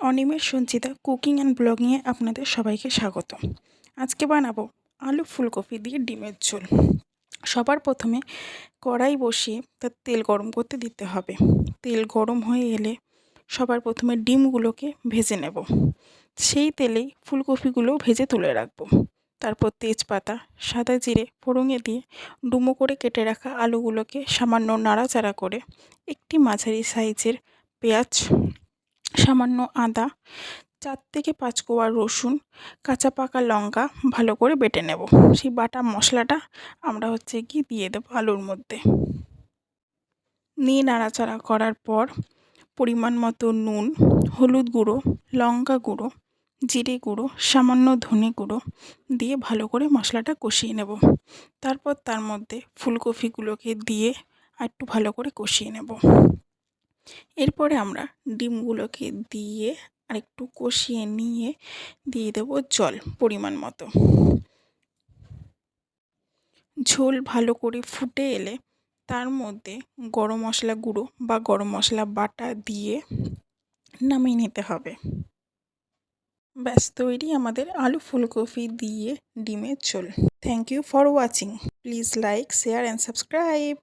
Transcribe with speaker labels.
Speaker 1: Animesh, Sanchita, cooking and ব্লগিংয়ে আপনাদের সবাইকে স্বাগত আজকে বানাবো আলু ফুলকপি দিয়ে ডিমের ঝোল। সবার প্রথমে কড়াই বসিয়ে তার তেল গরম করতে দিতে হবে। তেল গরম হয়ে এলে সবার প্রথমে ডিমগুলোকে ভেজে নেব। সেই তেলেই ফুলকপিগুলো ভেজে তুলে রাখব। তারপর তেজপাতা, সাদা জিরে ফোড়ঙে দিয়ে ডুমো করে কেটে রাখা আলুগুলোকে সামান্য নাড়াচাড়া করে একটি মাঝারি সাইজের পেঁয়াজ সামান্য আদা, চার থেকে পাঁচ কোয়া রসুন, কাঁচা পাকা লঙ্কা ভালো করে বেটে নেব। সেই বাটা মশলাটা আমরা হচ্ছে কি দিয়ে দেবো আলুর মধ্যে। নিয়ে নাড়াচাড়া করার পর পরিমাণ মতো নুন, হলুদ গুঁড়ো, লঙ্কা গুঁড়ো, জিরে গুঁড়ো, সামান্য ধনে গুঁড়ো দিয়ে ভালো করে মশলাটা কষিয়ে নেব। তারপর তার মধ্যে ফুলকপিগুলোকে দিয়ে একটু ভালো করে কষিয়ে নেব। এরপরে আমরা ডিমগুলোকে দিয়ে আর একটু কষিয়ে নিয়ে দিয়ে দেবো জল পরিমাণ মতো। ঝোল ভালো করে ফুটে এলে তার মধ্যে গরম মশলা গুঁড়ো বা গরম মশলা বাটা দিয়ে নামিয়ে নিতে হবে। ব্যাস, তৈরি আমাদের আলু ফুলকপি দিয়ে ডিমের ঝোল। Thank you for watching please like share and subscribe